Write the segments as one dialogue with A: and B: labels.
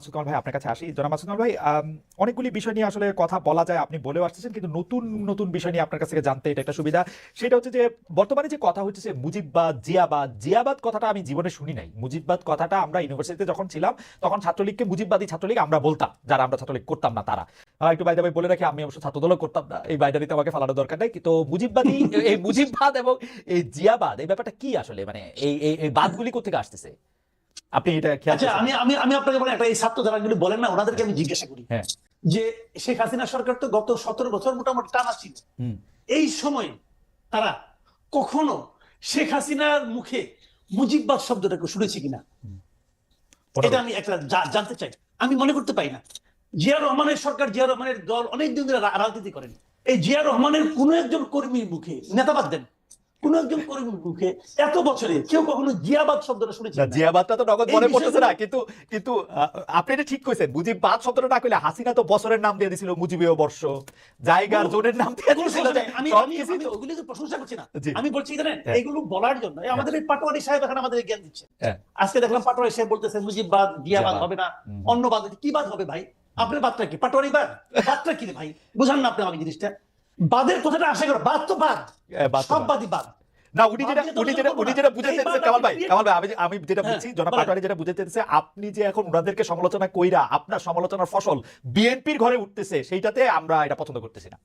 A: মাসুদ ভাই, আপনার কাছে আসি। জনাব মাসুদ ভাই অনেকগুলি বিষয় নিয়ে আসলে কথা বলা যায়, আপনি বলেও আসতেছেন, কিন্তু নতুন নতুন বিষয় নিয়ে আপনার কাছ থেকে জানতে এটা একটা সুবিধা। সেটা হচ্ছে যে, বর্তমানে যে কথা হচ্ছে মুজিববাদ, জিয়াবাদ জিয়াবাদ কথাটা আমি জীবনে শুনি নাই। মুজিববাদ কথাটা আমরা ইউনিভার্সিটিতে যখন ছিলাম, তখন ছাত্রলীগকে মুজিববাদী ছাত্রলীগ আমরা বলতাম, যারা আমরা ছাত্রলীগ করতাম না, তারা। একটু বাইরে বলে রাখি, আমি অবশ্য ছাত্রদলও করতাম না, এই বাইরে আমাকে ফালানোর দরকার নাই। কিন্তু মুজিববাদী, এই মুজিববাদ এবং এই জিয়াবাদ, এই ব্যাপারটা কি আসলে? মানে এই এই বাদগুলি কোথেকে আসতেছে? আপনি এটা খেয়াল
B: আচ্ছা আমি আমি আমি আপনাকে বলেন একটা এই ছাত্র যারা এগুলো বলেন না ওনাদেরকে আমি জিজ্ঞাসা করি
A: হ্যাঁ।
B: যে শেখ হাসিনা সরকার তো গত সতেরো বছর মোটামুটি টানা ছিল। এই সময় তারা কখনো শেখ হাসিনার মুখে মুজিববাদ শব্দটাকে শুনেছে কিনা? এটা আমি একটা জানতে চাই। আমি মনে করতে পাই না। জিয়া রহমানের সরকার জিয়া রহমানের দল অনেক দিন ধরে রাজনীতি করেন। এই জিয়া রহমানের কোন একজন কর্মীর মুখে নেতাবাদ দেন। কোন একজন কর্মীর মুখে এত বছরে কেউ কখনো জিয়াবাদ শব্দটা শুনেছে
A: জিয়াবাদটা তো নগদ মনে পড়তেছে না কিন্তু কিন্তু আপনি এটা ঠিক কইছেন। মুজিববাদ শব্দটা না কইলে হাসিনা তো বছরের নাম দিয়ে দিছিল মুজিবীয় বর্ষ। জায়গার জোনের নাম দিয়ে দিছিল
B: আমি আমি আমি
A: তো-
B: প্রশংসা করছি না। আমি বলছি জানেন
A: হ্যাঁ।
B: এগুলো বলার জন্য। আমাদের এই পাটোয়ারি সাহেব এখন আমাদের জ্ঞান দিচ্ছে।
A: হ্যাঁ।
B: আজকে দেখলাম পাটোয়ারি সাহেব বলতেছে মুজিববাদ জিয়াবাদ। হবে না। অন্য বাদ কি বাদ হবে ভাই? আপনার বাদটা কি? পাটোয়ারি বাদ? বাদটা কি ভাই? বুঝান না আপনি আমাকে জিনিসটা। বাদের কথাটা আশা করো বাদ তো বাদ। সব বাদই বাদ।
A: না উনি যেটা
B: বাদ
A: উনি যেটা উনি যেটা বুঝাতে
B: বাদ
A: কামাল ভাই
B: আপনি
A: কামাল ভাই আমি আমি যেটা
B: হ্যাঁ,
A: বুঝছি জনাব পাটোয়ারি যেটা বুঝাতে চাইছে আপনি যে এখন ওনাদেরকে সমালোচনা কইরা আপনার সমালোচনার ফসল বিএনপির ঘরে উঠতেছে সেইটাতে আমরা এটা পছন্দ করতেছি না।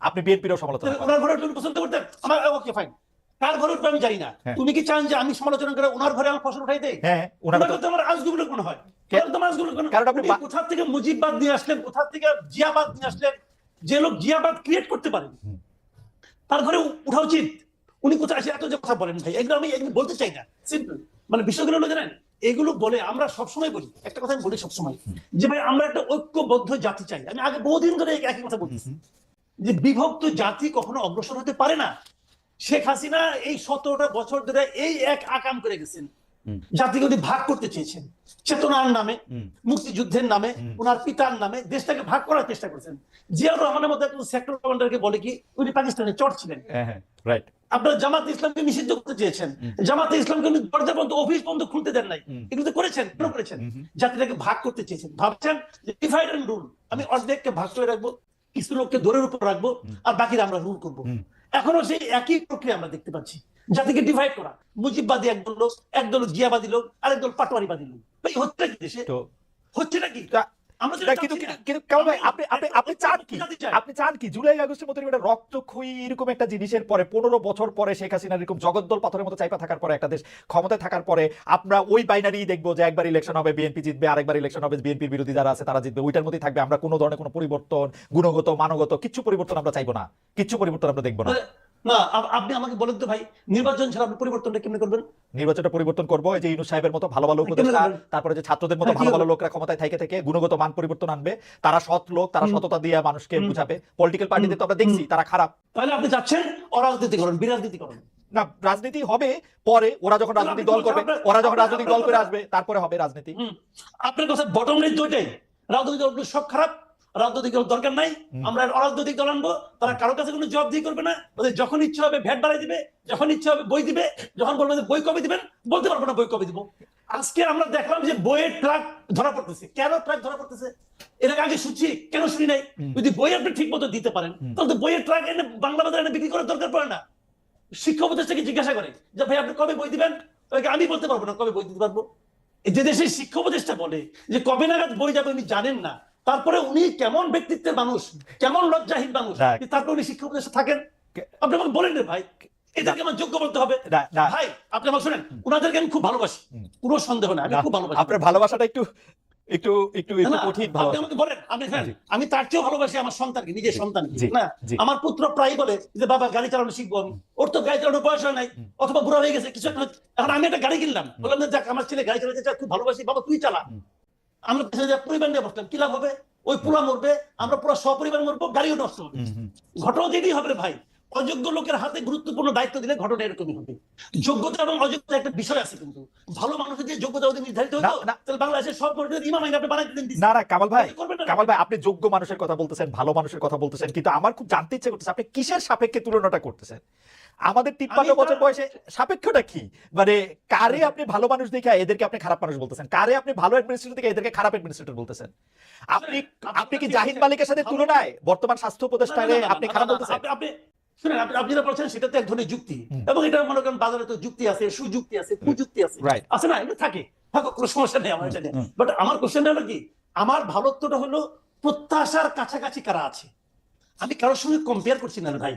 A: আপনি বিএনপিরও সমালোচনা
B: ওনার ঘরে উঠলে পছন্দ করতেন? আমার ওকে ফাইন কার ঘরে উঠবে আমি জানি না।
A: হ্যাঁ।
B: তুমি কি চান যে আমি সমালোচনা করে ওনার ঘরে আমার ফসল উঠাই দেই?
A: হ্যাঁ ওনারা তো
B: আমার কোনো হয়।
A: কারণ আপনি
B: কোথা থেকে মুজিববাদ নিয়ে আসলেন? কোথা থেকে জিয়াবাদ নিয়ে আসলেন? যে লোক জিয়াবাদ ক্রিয়েট করতে পারেন তার ঘরে উঠা উচিত। উনি কোথায় আসে? এত যে কথা বলেন ভাই এগুলো আমি এগুলো বলতে চাই না। সিম্পল মানে বিষয়গুলো হলো জানেন এগুলো বলে আমরা সবসময় বলি। একটা কথা আমি বলি সবসময় যে ভাই আমরা একটা ঐক্যবদ্ধ জাতি চাই। আমি আগে বহুদিন ধরে একই কথা বলতেছি। যে বিভক্ত জাতি কখনো অগ্রসর হতে পারে না। শেখ হাসিনা এই সতেরোটা বছর ধরে এই এক আকাম করে গেছেন। জাতিকে উনি ভাগ করতে চেয়েছেন। চেতনার নামে মুক্তিযুদ্ধের নামে। ওনার পিতার নামে দেশটাকে ভাগ করার চেষ্টা করেছেন। জিয়াউর রহমানের মধ্যে একজন সেক্টর কমান্ডারকে বলে কি উনি পাকিস্তানে চট ছিলেন।
A: হ্যাঁ হ্যাঁ রাইট
B: আপনার জামাত ইসলামকে নিষিদ্ধ করতে চেয়েছেন। জামাতে ইসলামকে উনি দরজা পর্যন্ত অফিস পর্যন্ত খুলতে দেন নাই। এগুলো তো করেছেন কেন করেছেন। জাতিটাকে ভাগ করতে চেয়েছেন। ভাবছেন যে ডিভাইড এন্ড রুল আমি অর্ধেককে ভাগ করে রাখব কিছু লোককে দৌড়ের উপর রাখব আর বাকিরা আমরা রুল করব। এখনও সেই একই প্রক্রিয়া আমরা দেখতে পাচ্ছি। জাতিকে ডিভাইড করা। মুজিববাদী একদল লোক একদল জিয়াবাদী লোক আরেকদল পাটোয়ারিবাদী লোক। ভাই হচ্ছে কি দেশে?
A: তো
B: হচ্ছে নাকি?
A: আপনি চান কি? জুলাই আগস্টের মতো একটা রক্তক্ষয়ী এরকম একটা জিনিসের পরে পনেরো বছর পরে শেখ এরকম জগদ্দল পাথরের মতো চাইপা থাকার পরে একটা দেশ ক্ষমতায় থাকার পরে আমরা ওই বাইনারি দেখব যে একবার ইলেকশন হবে বিএনপি জিতবে আরেকবার ইলেকশন হবে বিএনপির বিরোধী যারা আছে তারা জিতবে। ওইটার মধ্যেই থাকবে। আমরা কোনো ধরনের কোনো পরিবর্তন গুণগত মানগত কিছু পরিবর্তন আমরা চাইব না। কিছু পরিবর্তন আমরা দেখব না।
B: না আপনি আমাকে বলেন তো ভাই নির্বাচন ছাড়া আপনি পরিবর্তনটা কেমনে করবেন?
A: নির্বাচনটা পরিবর্তন করব এই যে ইনু সাহেবের মতো ভালো ভালো
B: কেমনে
A: উপদেষ্টা তারপরে যে ছাত্রদের মতো
B: হ্যাঁ,
A: ভালো ভালো লোকরা ক্ষমতায় থেকে থেকে গুণগত মান পরিবর্তন আনবে তারা সৎ লোক তারা সততা দিয়ে মানুষকে বুঝাবে পলিটিক্যাল পার্টিতে তো আমরা দেখছি তারা খারাপ।
B: তাহলে আপনি চাচ্ছেন অরাজনীতিকরণ বিরাজনীতিকরণ
A: না রাজনীতি হবে পরে ওরা যখন রাজনৈতিক দল করবে ওরা যখন রাজনৈতিক দল করে আসবে তারপরে হবে রাজনীতি।
B: আপনার কথা বটম লাইন দুইটাই রাজনৈতিক দলগুলো সব খারাপ রাজনৈতিক দল দরকার নাই। আমরা অরাজনৈতিক দল আনব। তারা কারোর কাছে কোনো করবে না। ওদের যখন ইচ্ছা হবে ভ্যাট বাড়াই দিবে যখন ইচ্ছা হবে বই দিবে যখন বলবে বই কবে দিবেন বলতে পারব না বই কবে দিব। আজকে আমরা দেখলাম যে বইয়ের ট্রাক ধরা পড়তেছে। কেন ট্রাক ধরা পড়তেছে? এর আগে শুনছি কেন শুনি নাই? যদি বই আপনি ঠিক মতো দিতে পারেন তাহলে তো বইয়ের ট্রাক এনে বাংলা বাজারে এনে বিক্রি করার দরকার পড়ে না। শিক্ষা উপদেষ্টাকে জিজ্ঞাসা করে যে ভাই আপনি কবে বই দিবেন? আমি বলতে পারব না কবে বই দিতে পারব? যে দেশের শিক্ষা উপদেষ্টা বলে যে কবে নাগাদ বই যাবে? উনি জানেন না। তারপরে উনি কেমন ব্যক্তিত্বের মানুষ কেমন লজ্জাহীন মানুষ তারপরে উনি শিক্ষা উপদেষ্টা থাকেন? আপনি আমাকে বলেন রে ভাই এদেরকে আমার যোগ্য বলতে হবে।
A: না, না,
B: ভাই আপনি আমার শোনেন আমি খুব ভালোবাসি। কোনো সন্দেহ নাই আমি খুব ভালোবাসি।
A: আপনার ভালোবাসাটা একটু একটু একটু একটু
B: না, না,
A: কঠিন ভালোবাসা।
B: আমাকে বলেন আপনি আমি তার চেয়েও ভালোবাসি আমার সন্তানকে নিজের সন্তানকে না? আমার পুত্র প্রায় বলে যে বাবা গাড়ি চালানো শিখব আমি। ওর তো গাড়ি চালানোর বয়স হয় নাই অথবা বুড়া হয়ে গেছে কিছু একটা এখন আমি একটা গাড়ি কিনলাম। বললাম যে যাক আমার ছেলে গাড়ি চালাতে খুব ভালোবাসি। বাবা তুই চালা। আমরা পরিবার নিয়ে বসলাম কি লাভ হবে? ওই মরবে আমরা পুরো সপরিবার মরবো গাড়িও নষ্ট হবে। ঘটনা যেটাই হবে ভাই অযোগ্য লোকের হাতে গুরুত্বপূর্ণ দায়িত্ব দিলে ঘটনা এরকমই হবে। যোগ্যতা এবং অযোগ্যতা একটা বিষয় আছে কিন্তু। ভালো মানুষের যে যোগ্যতা ওদের নির্ধারিত হতো। তাহলে বাংলাদেশের সব মসজিদের ইমাম আইন আপনি
A: না না কামাল ভাই কামাল ভাই আপনি যোগ্য মানুষের কথা বলতেছেন ভালো মানুষের কথা বলতেছেন কিন্তু আমার খুব জানতে ইচ্ছে করতেছে আপনি কিসের সাপেক্ষে তুলনাটা করতেছেন? আমাদের তিপ্পান্ন বছর বয়সে সাপেক্ষটা কি? মানে কারে আপনি ভালো মানুষ দেখে এদেরকে আপনি খারাপ মানুষ বলতেছেন? কারে আপনি ভালো অ্যাডমিনিস্ট্রেটর দেখে এদেরকে খারাপ অ্যাডমিনিস্ট্রেটর বলতেছেন? আপনি আপনি কি জাহিদ মালিকের সাথে তুলনায় বর্তমান স্বাস্থ্য উপদেষ্টারে আপনি খারাপ বলতেছেন?
B: আপনি- শুনেন আপনি যেটা বলছেন সেটা তো এক ধরনের যুক্তি। এবং এটা মনে করেন বাজারে তো যুক্তি আছে সুযুক্তি আছে কুযুক্তি আছে। আছে না? এগুলো থাকে। কোনো সমস্যা নেই আমার এটা নিয়ে। বাট আমার কোশ্চেনটা হলো কি? আমার ভালোত্বটা হলো প্রত্যাশার কাছাকাছি কারা আছে? আমি কারোর সঙ্গে কম্পেয়ার করছি না ভাই।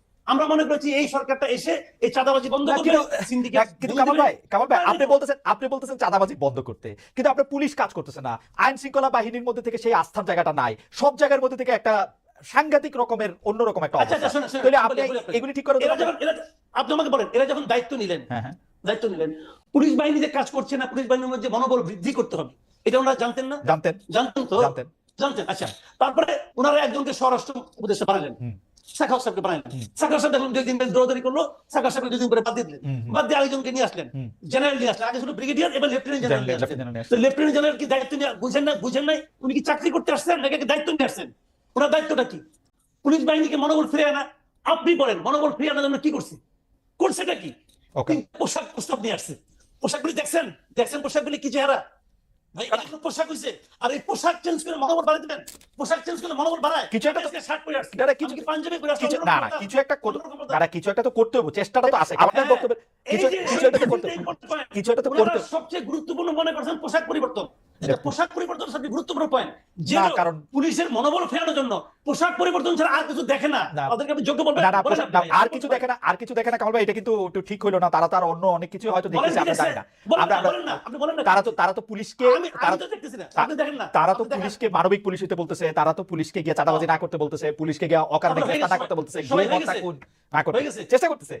B: আমরা মনে করেছি এই সরকারটা এসে এই চাঁদাবাজি বন্ধ
A: না,
B: করবে
A: কিন্তু- কামাল ভাই কামাল ভাই আপনি বলতেছেন আপনি বলতেছেন চাঁদাবাজি বন্ধ করতে। কিন্তু আপনার পুলিশ কাজ করতেছে না। আইন শৃঙ্খলা বাহিনীর মধ্যে থেকে সেই আস্থার জায়গাটা নাই। সব জায়গার মধ্যে থেকে একটা সাংঘাতিক রকমের অন্যরকম একটা
B: আচ্ছা,
A: অবস্থা।
B: আচ্ছা,
A: তাহলে আপনি। এগুলি ঠিক করে
B: আপনি আমাকে বলেন এরা যখন দায়িত্ব নিলেন
A: হ্যাঁ হ্যাঁ।
B: দায়িত্ব নিলেন পুলিশ বাহিনী যে কাজ করছে না পুলিশ বাহিনীর মধ্যে মনোবল বৃদ্ধি করতে হবে এটা ওনারা জানতেন না?
A: জানতেন।
B: জানতেন তো?
A: জানতেন।
B: আচ্ছা। তারপরে ওনারা একজনকে স্বরাষ্ট্র উপদেষ্টা বানালেন। সাহেবকে বানালেন। সাহেব দেখুন দুই দিন দৌড়াদৌড়ি করল সাখাও সাহেবকে দুদিন করে বাদ দিয়ে দিলেন। বাদ দিয়ে আরেকজনকে নিয়ে আসলেন। জেনারেল নিয়ে আসলেন। আগে ছিল ব্রিগেডিয়ার এবার লেফটেন্যান্ট জেনারেল তো লেফটেন্যান্ট জেনারেল কি দায়িত্ব নিয়ে বুঝেন না বুঝেন নাই? উনি কি চাকরি করতে আসছেন নাকি দায়িত্ব নিয়ে আসছেন? ওনার দায়িত্বটা কি? পুলিশ বাহিনীকে মনোবল ফিরে আনা। আপনি বলেন মনোবল ফিরে আনার জন্য কি করছে? করছেটা কি? পোশাক প্রস্তাব নিয়ে আসছে। পোশাকগুলি দেখছেন? দেখছেন পোশাকগুলি কি চেহারা? ভাই এটা পোশাক হইছে। আর এই পোশাক চেঞ্জ করে মনোবল বাড়াই দিবেন পোশাক চেঞ্জ করে মনোবল বাড়ায়।
A: কিছু একটা
B: শার্ট পরে আসছি।
A: দাদা, কিছু-
B: পাঞ্জাবি পরে আসছি।
A: কিছু
B: অন্যরকম
A: না না কিছু একটা দাদা কিছু একটা তো করতে হবে। চেষ্টাটা তো আছে। আপনার
B: হ্যাঁ,
A: বক্তব্য কিছু কিছু একটা তো করতে
B: হবে।
A: কিছু একটা তো করতে
B: সবচেয়ে গুরুত্বপূর্ণ মনে করছেন পোশাক পরিবর্তন। পোশাক পরিবর্তন সবচেয়ে গুরুত্বপূর্ণ পয়েন্ট যে
A: কারণ-
B: পুলিশের মনোবল ফেরানোর জন্য পোশাক পরিবর্তন ছাড়া আর কিছু দেখে না।
A: না।
B: আপনি যোগ্য বলবেন?
A: না না
B: বলেন
A: পোশাক-
B: আপনি
A: না,
B: ভাই,
A: আর কিছু দেখে না আর কিছু দেখে না কামাল ভাই এটা কিন্তু একটু ঠিক হইল না। তারা তার অন্য অনেক কিছু হয়তো
B: বলেন
A: আমরা জানি না।
B: বলেন
A: আমরা
B: না,
A: আমরা-
B: বলেন না, আপনি বলেন না
A: তারা তো তারা তো পুলিশকে
B: আমি আমি
A: তারা
B: তো দেখতেছি না আপনি দেখেন না।
A: তারা তো পুলিশকে মানবিক পুলিশ হতে বলতেছে তারা তো পুলিশকে গিয়ে চাঁদাবাজি না করতে বলতেছে পুলিশকে গিয়ে অকারণে গ্রেফতার না করতে বলতেছে না করতে। চেষ্টা করতেছে।